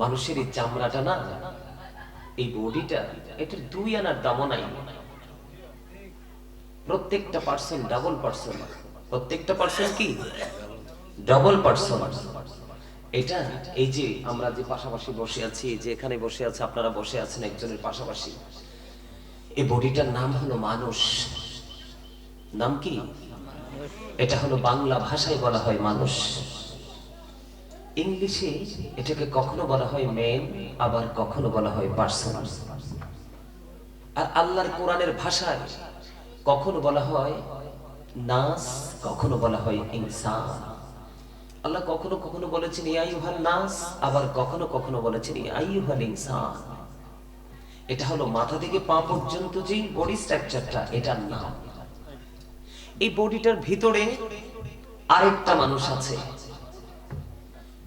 মানুষের এই চামড়াটা না, এই বডিটা, এটার দুই আনার দামও নাই। প্রত্যেকটা পার্সন ডাবল পার্সন প্রত্যেকটা পার্সন কি? ডাবল পার্সন এটা এই যে আমরা যে পাশাপাশি বসে আছি যে এখানে বসে আছে, আপনারা বসে আছেন একজনের পাশাপাশি, এই বডিটার নাম হলো মানুষ। নাম কি? এটা হলো বাংলা ভাষায় বলা হয় মানুষ। ইংলিশে এটাকে কখনো বলা হয় মেন আবার কখনো বলা হয় পার্সন আর আল্লাহর কোরআনের ভাষায় কখনো বলা হয় নাস, কখনো বলা হয় ইনসান। আল্লাহ কখনো কখনো বলেছেন ইয়াইহাল নাস আবার কখনো কখনো বলেছেন ইয়াইহাল ইনসান এটা হলো মাথা থেকে পা পর্যন্ত যে বডি স্ট্রাকচারটা এটার নাম। এই বডিটার ভিতরে আরেকটা মানুষ আছে।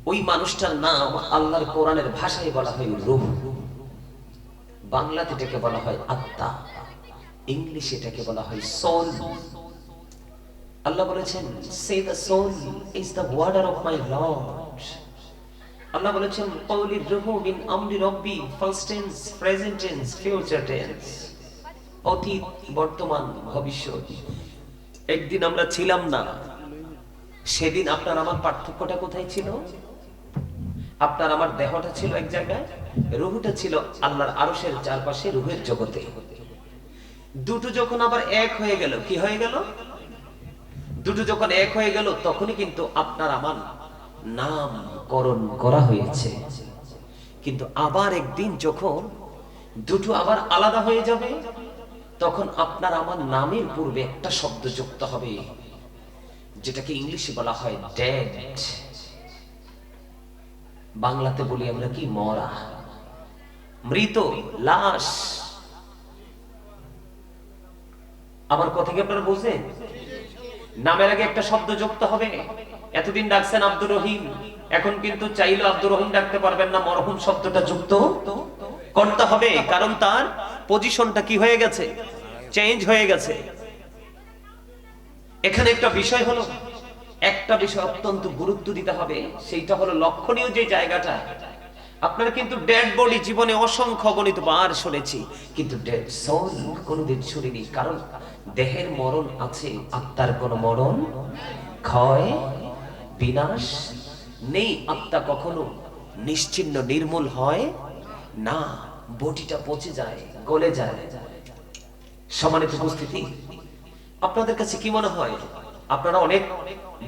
ওই মানুষটার নাম আল্লাহর কোরআনের ভাষায় বলা হয় রূহ বাংলাতে এটাকে বলা হয় আত্মা। ইংলিশে এটাকে বলা হয় সোল আল্লাহ বলেছেন say the soul is the order of my lord Allah বলেছেন কওলি রুহু মিন আমরি রব্বি first tense present tense future tense অতীত, বর্তমান, ভবিষ্যৎ। একদিন আমরা ছিলাম না, সেদিন আপনার আমার পার্থক্যটা কোথায় ছিল? আপনার আমার দেহটা ছিল এক জায়গায়, রুহুটা ছিল আল্লাহর আরশের চারপাশে রুহের জগতে। দুটো যখন আবার এক হয়ে গেল, কি হয়ে গেল? দুটো যখন এক হয়ে গেল, তখনই কিন্তু আপনার আমার নামকরণ করা হয়েছে। কিন্তু আবার একদিন যখন দুটো আবার আলাদা হয়ে যাবে, তখন আপনার আমার নামের পূর্বে একটা শব্দ যুক্ত হবে, যেটাকে ইংলিশে বলা হয় ডেড বাংলাতে বলি আমরা কি? মরা। মৃত, লাশ। আমার কথা কি আপনারা বুঝলেন নামের আগে একটা শব্দ যুক্ত হবে। এতদিন ডাকছেন আব্দুর রহিম। এখন কিন্তু চাইলে আব্দুর রহিম ডাকতে পারবেন না। মরহুম শব্দটা যুক্ত। করতে হবে, কারণ তার পজিশনটা কি হয়ে গেছে? চেঞ্জ হয়ে গেছে। এখানে একটা বিষয় হলো একটা বিষয় অত্যন্ত গুরুত্ব দিতে হবে, সেইটা হলো লক্ষণীয় যে জায়গাটা। আপনারা কিন্তু ডেড বডি জীবনে অসংখ্য গণিত বার শুনেছি, কিন্তু ডেড সোল কোনোদিন শুনিনি, কারণ দেহের মরণ আছে, আত্মার কোনো মরণ ক্ষয়, বিনাশ নেই, আত্মা কখনো নিশ্চিন্ন, নির্মূল হয় না বটিটা পচে যায়, গলে যায়। সমানিত উপস্থিতি, আপনাদের কাছে কি মনে হয়? আপনারা অনেক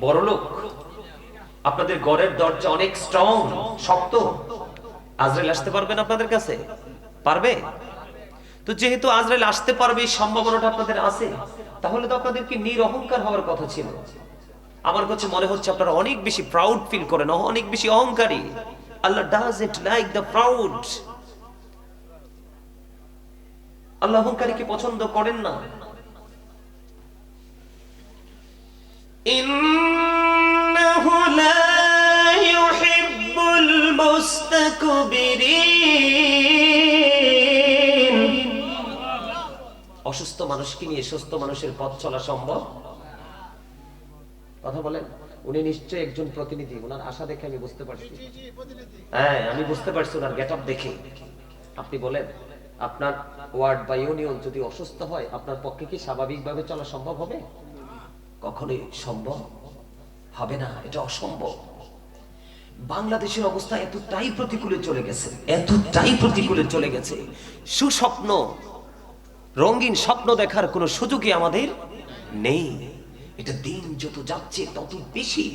বড় লোক। আপনাদের গড়ের দরজা অনেক স্ট্রং শক্ত। আজরাইল আসতে পারবেন আপনাদের কাছে? পারবে? তো যেহেতু আজরাইল আসতে পারবে, এই সম্ভাবনাটা আপনাদের আছে, তাহলে তো আপনাদেরকে নিরহংকার হওয়ার কথা ছিল। আমার কাছে মনে হচ্ছে আপনারা অনেক বেশি প্রাউড ফিল করেন, অনেক বেশি অহংকারী। Allah does it like the proud Allah অহংকারীকে পছন্দ করেন না। إنه لا يحب المستكبرين অসুস্থ মানুষকে নিয়ে সুস্থ মানুষের পথ চলা সম্ভব কথা বলেন উনি নিশ্চয়ই একজন প্রতিনিধি ওনার আশা দেখে আমি বুঝতে পারছি হ্যাঁ আমি বুঝতে পারছি ওনার গেট আপ দেখে আপনি বলেন আপনার ওয়ার্ড বা ইউনিয়ন যদি অসুস্থ হয় আপনার পক্ষে কি স্বাভাবিকভাবে চলা সম্ভব হবে কখনোই সম্ভব হবে না, এটা অসম্ভব। বাংলাদেশের অবস্থা এতটাই প্রতিকূলে চলে গেছে, এতটাই প্রতিকূলে চলে গেছে। সুস্বপ্ন, রঙিন স্বপ্ন দেখার কোনো সুযোগই আমাদের নেই। এটা দিন যত যাচ্ছে, তত বেশি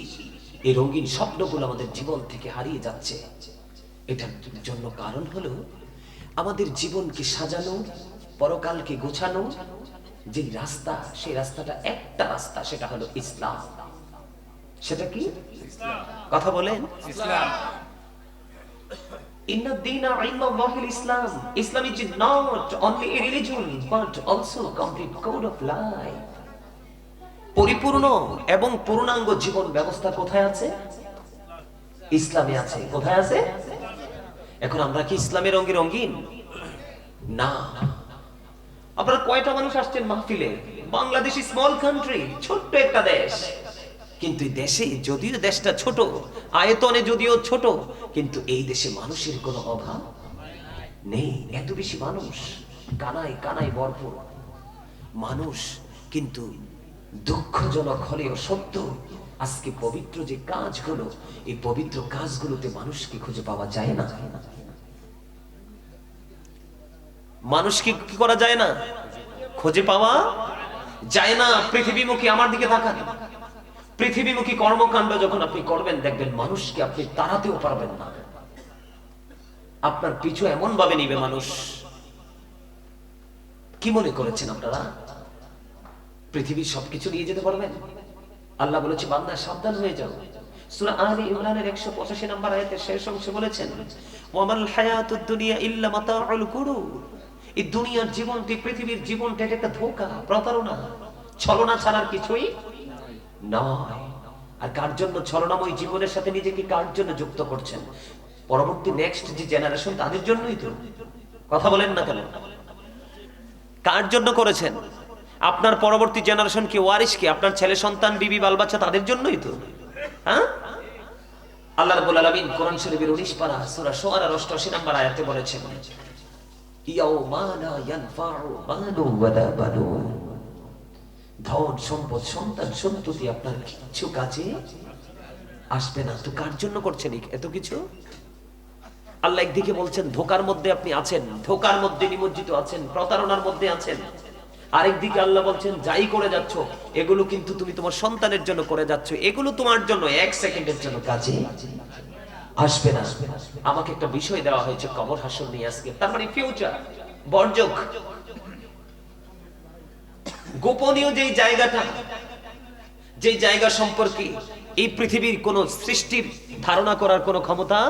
এই রঙিন স্বপ্নগুলো আমাদের জীবন থেকে হারিয়ে যাচ্ছে। এটার জন্য কারণ হলো, আমাদের জীবনকে সাজানো, পরকালকে গোছানো যে রাস্তা সেই রাস্তাটা একটা রাস্তা সেটা হলো ইসলাম। সেটা কি? কথা বলেন। Islam. Islam is not only a religion but also a complete code of life. পরিপূর্ণ এবং পূর্ণাঙ্গ জীবন ব্যবস্থা কোথায় আছে? ইসলামে আছে। কোথায় আছে? এখন আমরা কি ইসলামের রঙে রঙিন? না। আপনারা কয়টা মানুষ আসছেন মাহফিলে? বাংলাদেশ স্মল কান্ট্রি ছোট্ট একটা দেশ। কিন্তু দেশে যদিও দেশটা ছোট, আয়তনে যদিও ছোট, কিন্তু এই দেশে মানুষের কোনো অভাব নেই। এত বেশি মানুষ, কানায় কানায় ভরপুর। মানুষ কিন্তু দুঃখজনক হলেও সত্য, আজকে পবিত্র যে কাজগুলো, এই পবিত্র কাজগুলোতে মানুষকে খুঁজে পাওয়া যায় না। মানুষকে কি করা যায় না? খুঁজে পাওয়া যায় না। পৃথিবীমুখী আমার দিকে তাকান। পৃথিবীমুখী কর্মকাণ্ড যখন আপনি করবেন, দেখবেন মানুষকে আপনি তাড়াতেও পারবেন না। আপনার পিছু এমন ভাবে নিবে মানুষ। কি মনে করেছেন আপনারা? পৃথিবীর সবকিছু নিয়ে যেতে পারবেন? আল্লাহ বলেছে, বান্দা, সাবধান হয়ে যাও। সূরা আলী ইমরানের 185 নম্বর আয়াতের শেষ অংশে বলেছেন ওয়ামাল হায়াতুদ দুনিয়া ইল্লা মাতাউল গুরুর এই দুনিয়ার জীবনটি পৃথিবীর জীবনটা এটা একটা ধোকা, প্রতারণা। ছলনা ছাড়ার কিছুই নয়। আর কার জন্য ছলনাময় জীবনের সাথে নিজেকে কার জন্য যুক্ত করছেন? পরবর্তী নেক্সট যে জেনারেশন তাদের জন্যই তো। কথা বলেন না কেন? কার জন্য করেছেন? আপনার পরবর্তী জেনারেশন কি ওয়ারিস কি? আপনার ছেলে, সন্তান, বিবি বাল বাচ্চা তাদের জন্যই তো। হ্যাঁ? আল্লাহ রাব্বুল আলামিন কোরআন শরীফের 19 পারা, সূরা শুআরা 88 নম্বর আয়াতে বলেছেন ধন, সম্পদ, সন্তান সন্ততি আপনার কিচ্ছু কাজে আসবে না। তো কার জন্য করছেন এত কিছু? আল্লাহ একদিকে বলছেন, ধোকার মধ্যে আপনি আছেন, ধোকার মধ্যে নিমজ্জিত আছেন, প্রতারণার মধ্যে আছেন। আরেকদিকে আল্লাহ বলছেন, যাই করে যাচ্ছ, এগুলো কিন্তু তুমি তোমার সন্তানের জন্য করে যাচ্ছ, এগুলো তোমার জন্য এক সেকেন্ডের জন্য কাজে আসবে না। আমাকে একটা বিষয় দেওয়া হয়েছে, কবর হাসন নিয়ে আজকে। তার মানে ফিউচার বর্জক। গোপনীয় যেই জায়গাটা যে জায়গা সম্পর্কে এই পৃথিবীর কোন সৃষ্টির ধারণা করার কোনো ক্ষমতা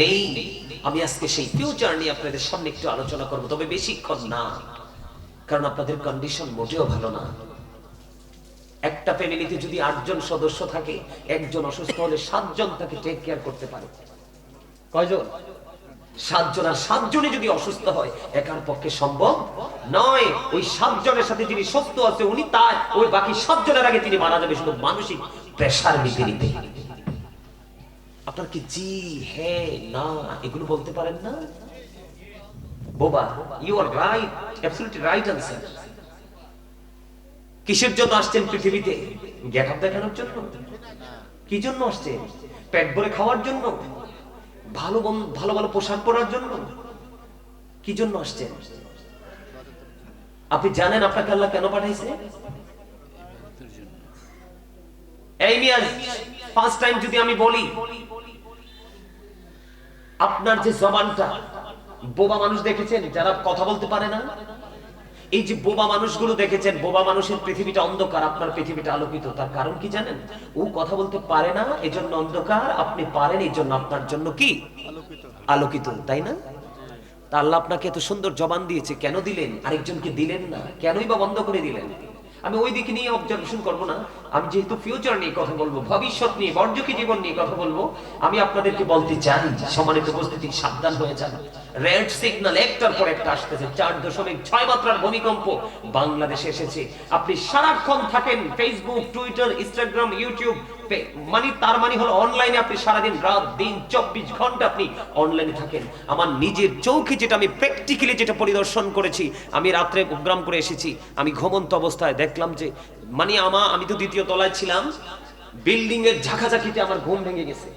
নেই, আমি আজকে সেই ফিউচার নিয়ে আপনাদের সামনে একটু আলোচনা করব। তবে বেশিক্ষণ না, কারণ আপনাদের কন্ডিশন মোটেও ভালো না। একটা ফ্যামিলিতে যদি আটজন সদস্য থাকে, একজন অসুস্থ হলে সাতজন তাকে টেক কেয়ার করতে পারে। কয়জন? সাতজন, আর সাতজনে যদি অসুস্থ হয়, একার পক্ষে সম্ভব নয়। ওই সাতজনের সাথে যিনি সুস্থ আছে, উনি তার, ওই বাকি সাতজনের আগে তিনি মারা যাবে শুধু মানসিক প্রেশার নিতে নিতে। আপনার কি জি হ্যাঁ না, এগুলো বলতে পারেন না? বোবা you are right absolutely right answer কিসের জন্য আসছেন পৃথিবীতে? গেট আপ দেখানোর জন্য? কি জন্য আসছেন? পেট ভরে খাওয়ার জন্য? ভালো ভালো ভালো পোশাক পরার জন্য? কি জন্য আসছেন? আপনি জানেন আপনাকে আল্লাহ কেন পাঠাইছে? এই মিয়া ফার্স্ট টাইম যদি আমি বলি, আপনার যে জবানটা, বোবা মানুষ দেখেছেন? যারা কথা বলতে পারে না এই যে বোবা মানুষগুলো দেখেছেন বোবা মানুষের পৃথিবীটা অন্ধকার আপনার পৃথিবীটা আলোকিত তার কারণ কি জানেন? ও কথা বলতে পারে না এজন্য অন্ধকার আপনি পারেন এই জন্য আপনার জন্য কি? আলোকিত। তাই না? তা আল্লাহ আপনাকে এত সুন্দর জবান দিয়েছে কেন দিলেন? আরেকজনকে দিলেন না কেনই বা বন্ধ করে দিলেন? আমি ওই দিকে নিয়ে অবজারভেশন করব না আমি যেহেতু ফিউচার নিয়ে কথা বলব ভবিষ্যৎ নিয়ে বর্জকি জীবন নিয়ে কথা বলব আমি আপনাদেরকে বলতে চাই সম্মানিত উপস্থিতি সাবধান হয়ে যান। রেড সিগন্যাল একটার পর একটা আসতেছে, চার দশমিক ছয় মাত্রার ভূমিকম্প। বাংলাদেশে এসেছে। আপনি সারাক্ষণ থাকেন ফেসবুক টুইটার ইনস্টাগ্রাম ইউটিউব মানে তার মানে হলো অনলাইনে আপনি সারাদিন, রাত, দিন, চব্বিশ ঘণ্টা আপনি অনলাইনে থাকেন। আমার নিজের চৌকি যেটা আমি প্র্যাকটিক্যালি যেটা পরিদর্শন করেছি, আমি রাত্রে প্রোগ্রাম করে এসেছি। আমি ঘুমন্ত অবস্থায় দেখলাম যে মানে আমা আমি তো দ্বিতীয় তলায় ছিলাম বিল্ডিং এর ঝাঁকাঝাঁকিতে আমার ঘুম ভেঙে গেছে।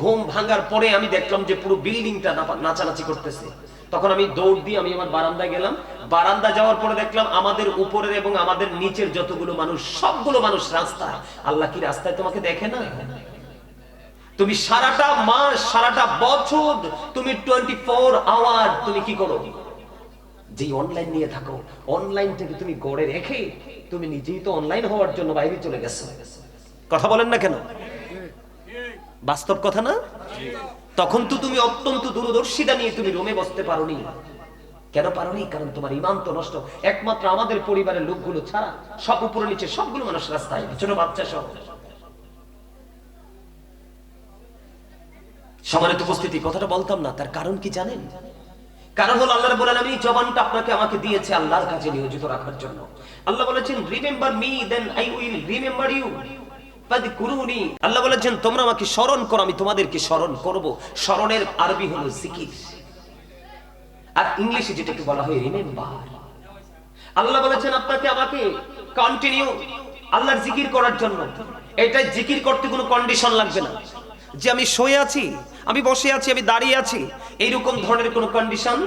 ঘুম ভাঙার পরে আমি দেখলাম যে পুরো বিল্ডিংটা নাচানাচি করতেছে। তখন আমি দৌড় দিয়ে আমি আমার বারান্দায় গেলাম। বারান্দা যাওয়ার পরে দেখলাম আমাদের উপরের এবং আমাদের নিচের যতগুলো মানুষ, সবগুলো মানুষ রাস্তায় আল্লাহ কি রাস্তায় তোমাকে দেখে না তুমি সারাটা মাস, সারাটা বছর, তুমি টোয়েন্টি ফোর আওয়ার তুমি কি করো? যে অনলাইন নিয়ে থাকো অনলাইন থেকে তুমি গড়ে রেখে তুমি নিজেই তো অনলাইন হওয়ার জন্য বাইরে চলে গেছো। কথা বলেন না কেন? বাস্তব কথা না? তখন তো তুমি অত্যন্ত দূরদর্শিতা নিয়ে তুমি রুমে বসতে পারোনি। কেন পারোনি? কারণ তোমার ইমান তো নষ্ট। একমাত্র আমাদের পরিবারের লোকগুলো ছাড়া সব উপরে নিচে সবগুলো মানুষ রাস্তায়, ছোট বাচ্চা সহ সমানিত উপস্থিতি, কথাটা বলতাম না, তার কারণ কি জানেন? কারণ হলো আল্লাহ রাব্বুল আলামিন জবানটা আপনাকে আমাকে দিয়েছে আল্লাহর কাছে নিয়োজিত রাখার জন্য। আল্লাহ বলেছেন remember me then I will remember you Allah বলেছেন, তোমরা আমাকে স্মরণ করো, আমি তোমাদেরকে স্মরণ করব। স্মরণের আরবি হলো জিকির। আর ইংলিশে যেটাকে বলা হয়, রিমেম্বার। আল্লাহ বলেছেন, আপনাকে আমাকে কন্টিনিউ আল্লাহর জিকির করার জন্য। এটা জিকির করতে কোনো কন্ডিশন লাগবে না। যে আমি শুয়ে আছি, আমি বসে আছি, আমি দাঁড়িয়ে আছি, এইরকম ধরনের কোনো কন্ডিশন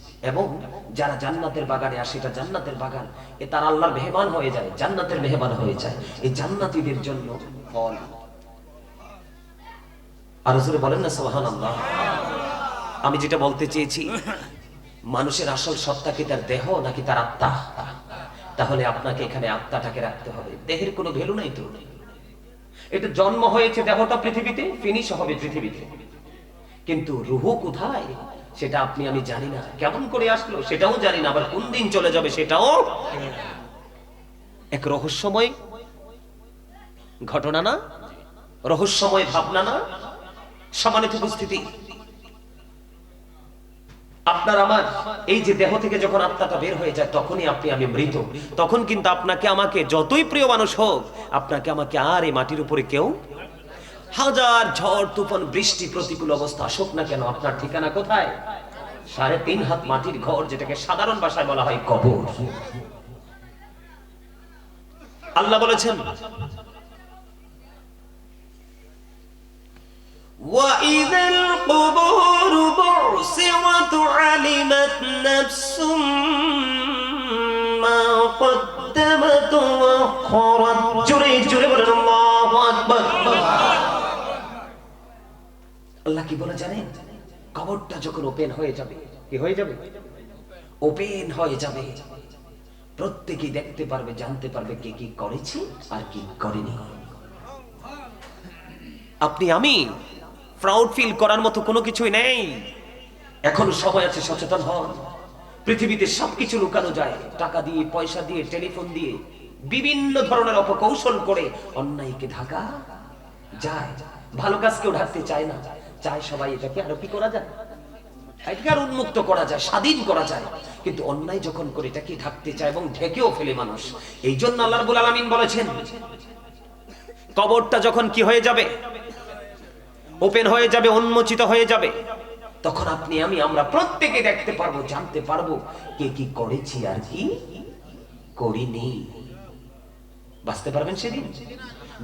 এবং যারা জান্নাতের বাগানে আসে, এটা জান্নাতের বাগান, এ তার আল্লাহর মেহমান হয়ে যায়, জান্নাতের মেহমান হয়ে যায়। এই জান্নাতীদের জন্য ফল। আর হুজুরে বলেন না, সুবহানাল্লাহ। আমি যেটা বলতে চেয়েছি, মানুষের আসল সত্তা কি তার দেহ নাকি তার আত্মা? তাহলে আপনাকে এখানে আত্মাটাকে রাখতে হবে। দেহের কোনো ভ্যালু নাই তো। এটা জন্ম হয়েছে দেহটা পৃথিবীতে ফিনিশ হবে পৃথিবীতে। কিন্তু রুহু কোথায়? সেটা আপনি, আমি জানি না। কেমন করে আসলো সেটাও জানি না, আবার কোন দিন চলে যাবে সেটাও এক রহস্যময় ঘটনা না? রহস্যময় ভাবনা না? সমানিত উপস্থিতি। আপনার আমার, এই যে দেহ থেকে যখন আত্মাটা বের হয়ে যায়, তখনই আপনি, আমি মৃত। তখন কিন্তু আপনাকে, আমাকে যতই প্রিয় মানুষ হোক, আপনাকে, আমাকে আর এই মাটির উপরে কেউ হাজার ঝড় তুফান বৃষ্টি প্রতিকূল অবস্থা আসুক না কেন আপনার ঠিকানা কোথায় সাড়ে তিন হাত মাটির ঘর যেটাকে সাধারণ ভাষায় বলা হয় কবর আল্লাহ বলেছেন وإذا القبور بعثرت علمت نفس ما قدمت وأخرت জোরে জোরে বলেন আল্লাহু আকবার আল্লাহ কি বলে জানেন? কবরটা যখন ওপেন হয়ে যাবে, কি হয়ে যাবে? ওপেন হয়ে যাবে। প্রত্যেকেই দেখতে পারবে, জানতে পারবে কে কি করেছে আর কি করেনি। আপনি আমি প্রাউড ফিল করার মতো কোনো কিছুই নেই। এখনও সময় আছে, সচেতন হন। পৃথিবীতে সবকিছু লুকানো যায়। টাকা দিয়ে, পয়সা দিয়ে, টেলিফোন দিয়ে, বিভিন্ন ধরনের অপকৌশল করে অন্যায়কে ঢাকা যায়। ভালো কাজ কেউ ঢাকতে চায় না। চায় সবাই এটাকে, আরও কি করা যায়? এটাকে আর উন্মুক্ত করা যায়, স্বাধীন করা যায়। কিন্তু অন্যায় যখন করে এটাকে ঢাকতে চায় এবং ঢেকেও ফেলে মানুষ, এই জন্য আল্লাহ রাব্বুল আলামিন বলেছেন, কবরটা যখন কি হয়ে যাবে? ওপেন হয়ে যাবে, উন্মোচিত হয়ে যাবে। তখন আপনি, আমি, আমরা প্রত্যেকে দেখতে পারব, জানতে পারব, কে কি করেছি আর কি করিনি। বাঁচতে পারবেন সেদিন?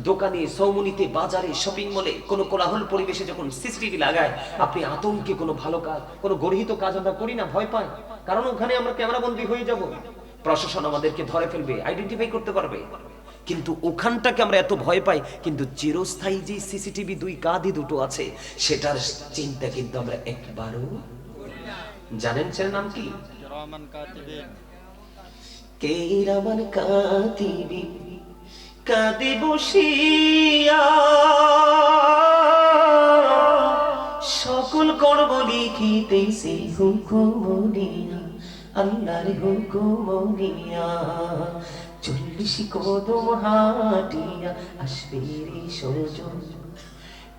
দোকানে সৌমনিতে বাজারে শপিং মলে কোনো কোলাহল পরিবেশে যখন সিসিটিভি লাগায় আপনি আতঙ্কে কোনো ভালো কাজ কোনো গর্হিত কাজ আমরা করি না ভয় পায় কারণ ওখানে আমরা ক্যামেরাবন্দি হয়ে যাব। প্রশাসন আমাদেরকে ধরে ফেলবে আইডেন্টিফাই করতে পারবে। কিন্তু ওখানটাকে আমরা এত ভয় পাই কিন্তু চিরস্থায়ী যে সিসিটিভি দুই কাঁধে দুটো আছে সেটার চিন্তা কিন্তু আমরা একবারও জানেন ছেলে নাম কি? কে রামান কাতিবিন কাঁদে বসিয়া। সকল করব লিখিতেছে হুকুমনিয়া আল্লাহর হুকুমনিয়া চল্লিশ কদম হাটিয়া আসবে রে সজন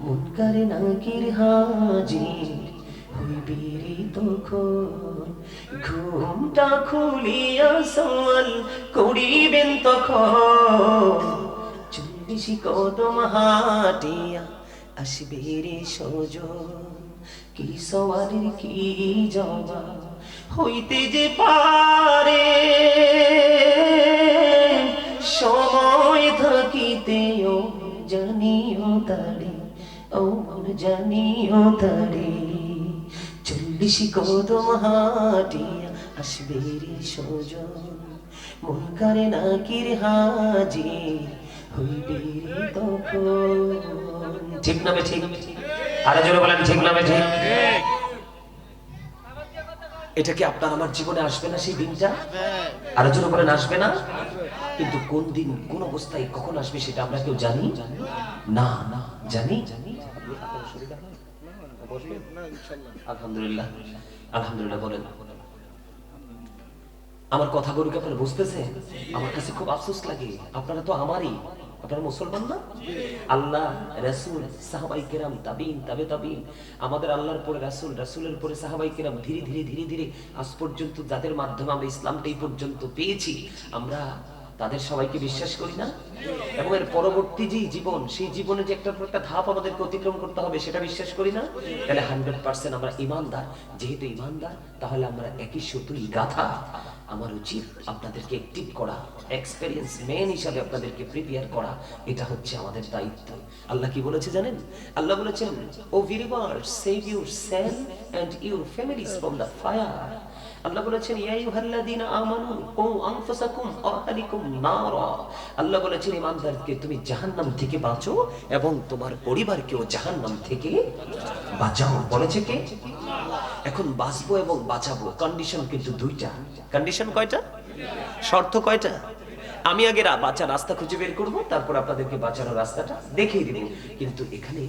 মুনকার নাকির হাজির হইবি রে তখন ঘুমটা খুলিয়া সওয়াল করিবেন তখন। চল্লিশ কদম হাটিয়া আসবে রে সজন কি সওয়ালের কি জবাব হইতে যে পারে? সময় থাকিতে থাকিতেও জানিও তারে, ও জানিও তারে। চল্লিশ কদম হাটিয়া আসবে রে সজন? মন করে নাকির হাজি হইবে রে তখন। ঠিক না আরে জোরে বলেন, ঠিক না এটা কি আপনার আমার জীবনে আসবে না সেই দিনটা? আরও জোরে বলেন, আসবে না? কিন্তু কোন দিন, কোন অবস্থায় কখন আসবে সেটা আমরা কেউ জানি? না না, জানি? বসবেন ইনশাল্লাহ আলহামদুলিল্লাহ। আলহামদুলিল্লাহ বলেন। আমার আপনারা বুঝতেছেন? আমার কাছে খুব আফসোস লাগে। আপনারা তো আমারই। আপনারা মুসলমান না? আল্লাহ রাসূল সাহাবাই কেরাম তাবিন তাবে তাবিন। আমাদের আল্লাহর পরে রাসূল রাসূলের পরে সাহাবাই কেরাম ধীরে ধীরে ধীরে ধীরে আজ পর্যন্ত যাদের মাধ্যমে আমরা ইসলামটা এই পর্যন্ত পেয়েছি আমরা তাদের সবাইকে বিশ্বাস করি না। এবং এর পরবর্তী যে জীবন, সেই জীবনে যে একটা একটা ধাপ আমাদেরকে অতিক্রম করতে হবে, সেটা বিশ্বাস করি না। তাহলে হান্ড্রেড পার্সেন্ট আমরা ইমানদার। যেহেতু ইমানদার, তাহলে আমরা একই সুতুই গাথা আমার উচিত আপনাদেরকে অ্যাক্টিভ করা এক্সপেরিয়েন্স ম্যান হিসাবে আপনাদেরকে প্রিপেয়ার করা। এটা হচ্ছে আমাদের দায়িত্ব। আল্লাহ কি বলেছে জানেন? আল্লাহ বলেছেন O believer save yourself and your families from the fire Allah বলেছেন আমানু আনফুসাকুম আহলিকুম নারা। আল্লাহ বলেছেন তুমি জাহান্নাম থেকে বাঁচো এবং তোমার পরিবারকেও জাহান্নাম থেকে বাঁচাও। বলেছে কে? এখন বাঁচবো এবং বাঁচাবো কন্ডিশন কিন্তু দুইটা। কন্ডিশন কয়টা? শর্ত কয়টা? আমি আগে বাঁচার রাস্তা খুঁজে বের করব, তারপর আপনাদেরকে বাঁচানোর রাস্তাটা দেখিয়ে দিব। কিন্তু এখানে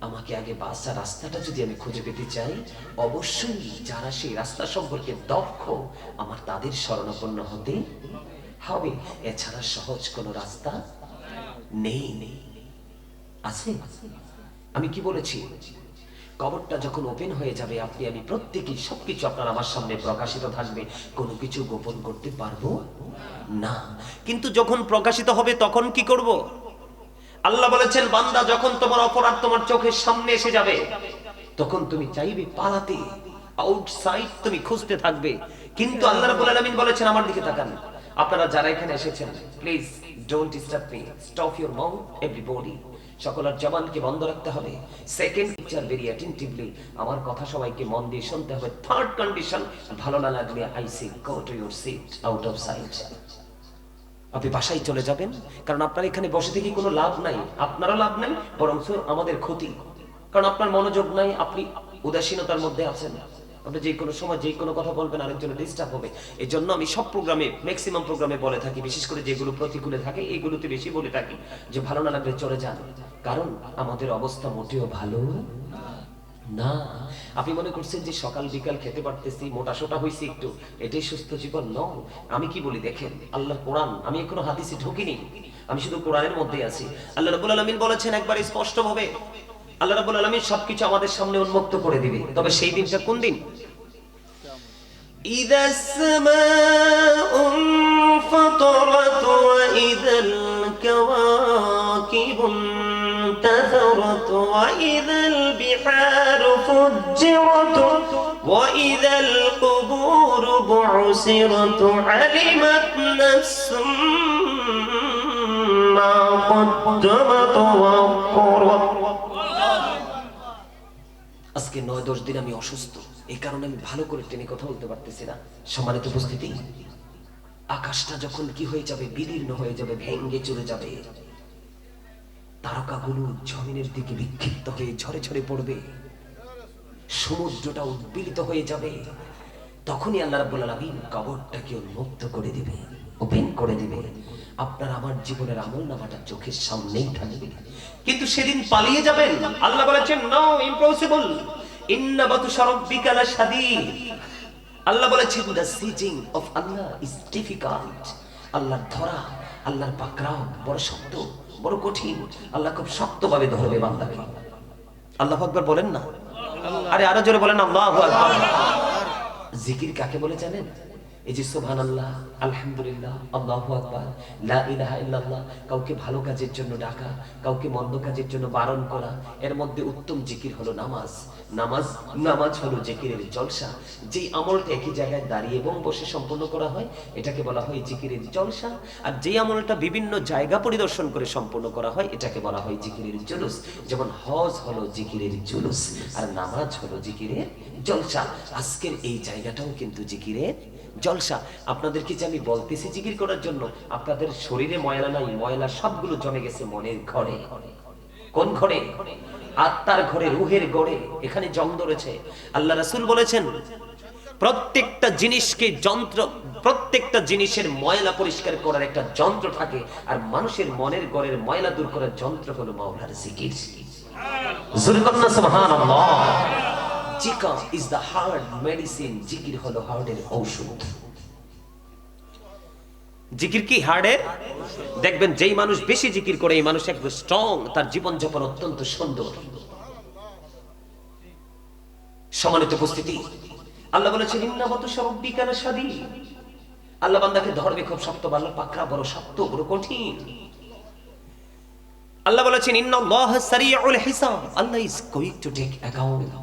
আমাকে আগে বাঁচার রাস্তাটা যদি আমি খুঁজে পেতে চাই, অবশ্যই যারা সেই রাস্তা সম্পর্কে দক্ষ, আমার তাদের শরণাপন্ন হতে হবে। এছাড়া সহজ কোনো রাস্তা নেই। নেই আছে? আমি কি বলেছি? কবরটা যখন ওপেন হয়ে যাবে, আপনি, আমি প্রত্যেকেই সবকিছু আপনার আমার সামনে প্রকাশিত থাকবে। কোনো কিছু গোপন করতে পারব না। কিন্তু যখন প্রকাশিত হবে, তখন কি করব? আল্লাহ বলেছেন, বান্দা যখন তোমার অপরাধ তোমার চোখের সামনে এসে যাবে, তখন তুমি চাইবে পালাতে আউটসাইড তুমি খুঁজতে থাকবে। কিন্তু আল্লাহ রাব্বুল আলামিন বলেছেন, আমার দিকে তাকান। আপনারা যারা এখানে এসেছেন please don't disturb me stop your mouth everybody সকলের জবানকে বন্ধ রাখতে হবে। সেকেন্ড পিকচার ভেরি অ্যাটেন্টিভলি আমার কথা সবাইকে মন দিয়ে শুনতে হবে। থার্ড কন্ডিশন ভালো না লাগলে I see go to your seat out of sight আপনি বাসায় চলে যাবেন। কারণ আপনার এখানে বসে থেকে কোনো লাভ নাই। আপনারও লাভ নাই বরং আমাদের ক্ষতি। কারণ আপনার মনোযোগ নাই, আপনি উদাসীনতার মধ্যে আছেন। আপনি যে কোনো সময় যে কোনো কথা বলবেন, আরেকজনের ডিস্টার্ব হবে। এই জন্য আমি সব প্রোগ্রামে ম্যাক্সিমাম প্রোগ্রামে বলে থাকি, বিশেষ করে যেগুলো প্রতিকূলে থাকে এইগুলোতে বেশি বলে থাকি যে ভালো না লাগলে চলে যান। কারণ আমাদের অবস্থা মোটেও ভালো না আপনি মনে করছেন যে সকাল বিকাল খেতে পারতেছি মোটা সোটা হয়েছি একটু এটাই সুস্থ জীবন ন আমি কি বলি দেখেন আল্লাহর কোরআন আমি এখনো হাদিসে ঢুকিনি আমি শুধু কোরআনের মধ্যে আছি আল্লাহ রাব্বুল আলামিন বলেছেন একবার স্পষ্ট ভাবে আল্লাহ রাব্বুল আলামিন সবকিছু আমাদের সামনে উন্মুক্ত করে দিবে তবে সেই দিনটা কোন দিন إذا السماء انفطرت وإذا الكواكب وإذا البحار فجرت وإذا القبور بعثرت علمت نفس ما قدمت وأخرت আজকে নয় দশ দিন আমি অসুস্থ এই কারণে আমি ভালো করে টেনে কথা বলতে পারতেছি না সম্মানিত উপস্থিতি আকাশটা যখন কি হয়ে যাবে বিদীর্ণ হয়ে যাবে ভেঙ্গে চলে যাবে তারকাগুলো জমিনের দিকে বিক্ষিপ্ত হয়ে ঝরে ঝরে পড়বে। সমুদ্রটা উদ্বেলিত হয়ে যাবে। তখনই আল্লাহ রাব্বুল আলামিন কবরটাকে উন্মুক্ত করে দিবে, ওপেন করে দিবে। আপনার আমার জীবনের আমল নামাটা চোখের সামনেই থাকবে। কিন্তু সেদিন পালিয়ে যাবেন। আল্লাহ বলেছেন নো ইম্পসিবল ইন্না বাতুশা রাব্বিকা লাশাদীদ। আল্লাহ বলেছেন the seizing of Allah is difficult আল্লাহর ধরা আল্লাহর পাকড়াও বড় শক্ত, বড় কঠিন। আল্লাহ খুব শক্তভাবে ধরবে বান্দাকে। আল্লাহ আকবার বলেন না? আরে আরও জোরে বলেন আল্লাহু জিকির কাকে বলে জানেন? এই যে সুবহানাল্লাহ, আলহামদুলিল্লাহ, আল্লাহু আকবার, লা ইলাহা ইল্লাল্লাহ, কাউকে ভালো কাজের জন্য ডাকা, কাউকে মন্দ কাজের জন্য বারণ করা, এর মধ্যে উত্তম জিকির হলো নামাজ। নামাজ নামাজ হলো জিকিরের জলসা। যেই আমলটা একই জায়গায় দাঁড়িয়ে এবং বসে সম্পন্ন করা হয়, এটাকে বলা হয় জিকিরের জলসা। আর যেই আমলটা বিভিন্ন জায়গা পরিদর্শন করে সম্পন্ন করা হয়, এটাকে বলা হয় জিকিরের জুলুস। যেমন হজ হলো জিকিরের জুলুস, আর নামাজ হলো জিকিরের জলসা। আজকের এই জায়গাটাও কিন্তু জিকিরের জলসা, আপনাদেরকে যে আমি বলতেছি জিকির করার জন্য, আপনাদের শরীরে ময়লা নাই, ময়লা সবগুলো জমে গেছে মনের ঘরে। কোন ঘরে? আত্মার ঘরে, রুহের গড়ে, এখানে জং ধরেছে। আল্লাহ রাসূল বলেছেন, প্রত্যেকটা জিনিসকে যন্ত্র, প্রত্যেকটা জিনিসের ময়লা পরিষ্কার করার একটা যন্ত্র থাকে, আর মানুষের মনের গড়ের ময়লা দূর করার যন্ত্র হলো মাওলার জিকির। জুরকন্না সুবহানাল্লাহ। ইজ দ্য মেডিসিন জিকির হলো হার্টের ঔষধ। জিকির কি দেখবেন যেই মানুষ বেশি জিকির করে এই মানুষ একদম স্ট্রং তার জীবনযাপন অত্যন্ত সুন্দর সমানিত উপস্থিতি আল্লাহ বলেছেন ইন্নামত সরব্বিকানা সাদি আল্লাহ বান্দাকে ধরবে খুব শক্ত আল্লাহ পাকড়া বড় শক্ত, বড় কঠিন। আল্লাহ বলেছেন, ইন্নাল্লাহ সারিউল হিসাব। Allah is going to take account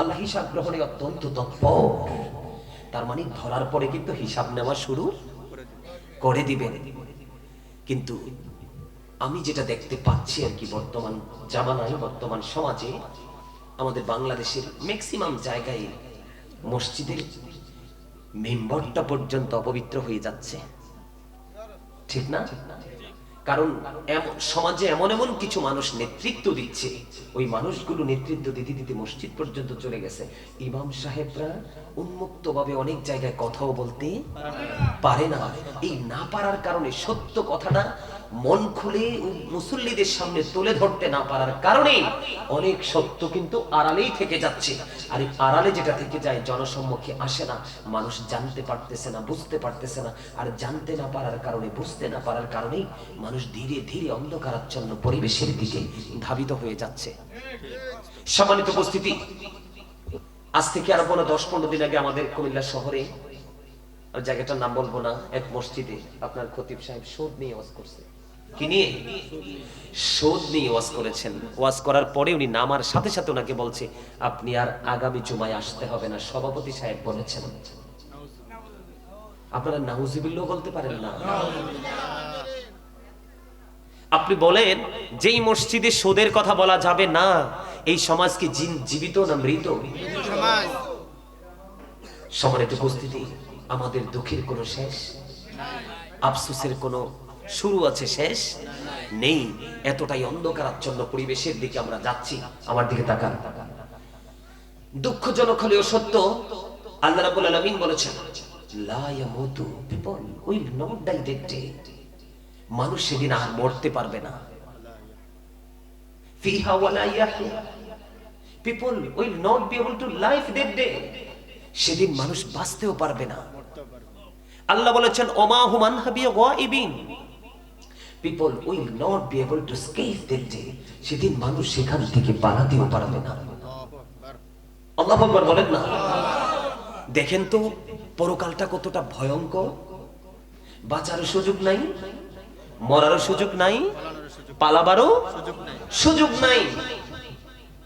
Allah হিসাব গ্রহণে অত্যন্ত তৎপর তার মানে ধরার পরে কিন্তু হিসাব নেওয়া শুরু করে দিবেন। কিন্তু আমি যেটা দেখতে পাচ্ছি আর কি বর্তমান জামানায়, বর্তমান সমাজে, আমাদের বাংলাদেশের ম্যাক্সিমাম জায়গায় মসজিদের মেম্বরটা পর্যন্ত অপবিত্র হয়ে যাচ্ছে। ঠিক না? কারণ এমন সমাজে এমন এমন কিছু মানুষ নেতৃত্ব দিচ্ছে। ওই মানুষগুলো নেতৃত্ব দিতে দিতে মসজিদ পর্যন্ত চলে গেছে। ইমাম সাহেবরা উন্মুক্ত ভাবে অনেক জায়গায় কথাও বলতে পারে না। এই না পারার কারণে সত্য কথাটা মন খুলে মুসল্লিদের সামনে তুলে ধরতে না পারার কারণে অনেক সত্য কিন্তু আড়ালেই থেকে যাচ্ছে। আর এই আড়ালে যেটা থেকে যায়, জনসম্মুখে আসে না। মানুষ জানতে পারতেছে না, বুঝতে পারতেছে না। আর জানতে না পারার কারণে, বুঝতে না পারার কারণেই মানুষ ধীরে ধীরে অন্ধকারাচ্ছন্ন পরিবেশের দিকে ধাবিত হয়ে যাচ্ছে। সম্মানিত উপস্থিতি, আজ থেকে আরও কোনো দশ পনেরো দিন আগে আমাদের কুমিল্লা শহরে জায়গাটার নাম বলব না, এক মসজিদে আপনার খতিব সাহেব শোধ নিয়ে ওয়াজ করছে। কি নিয়ে? শোধ নিয়ে ওয়াজ করেছেন। ওয়াজ করার পরে উনি নামার সাথে সাথে ওনাকে বলছে, আপনি আর আগামী জুমায় আসতে হবে না। সভাপতি সাহেব বলেছেন। আপনারা নাউজিবিল্লাহ বলতে পারেন না? আপনি বলেন, যেই মসজিদে সোদের কথা বলা যাবে না, এই সমাজ কি জীবিত না মৃত? সমানিত উপস্থিতি, আমাদের দুঃখের কোনো শেষ? আফসোসের কোনো শুরু আছে শেষ। নেই, এতটাই অন্ধকারাচ্ছন্ন পরিবেশের দিকে আমরা যাচ্ছি। আমার দিকে তাকান। দুঃখজনক হলেও সত্য, আল্লাহ রাব্বুল আলামিন বলেছেন মানুষ সেদিন আর মরতে পারবে না। People will not be able to life that day. সেদিন মানুষ বাঁচতেও পারবে না। আল্লাহ বলেছেন, ওমা হুমান হাবিয়া গায়বিন। People will not be able to escape that day সেদিন মানুষ সেখান থেকে পালাতেও পারবে না। আল্লাহ আকবার বলেন না। দেখেন তো, পরকালটা কতটা ভয়ঙ্কর। বাঁচারও সুযোগ নাই, মরারও সুযোগ নাই, পালাবারও সুযোগ নাই।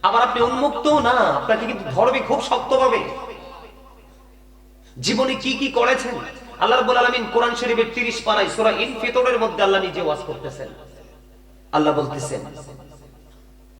আবার আপনি উন্মুক্ত না, আপনাকে কিন্তু ধরবে খুব শক্তভাবে জীবনে কি কি করেছেন? আল্লাহ রাব্বুল আলামিন কোরআন শরীফের 30 পারায় সূরা ইনফিতরের মধ্যে আল্লাহ নিজে ওয়াজ করতেছেন। আল্লাহ বলতেছেন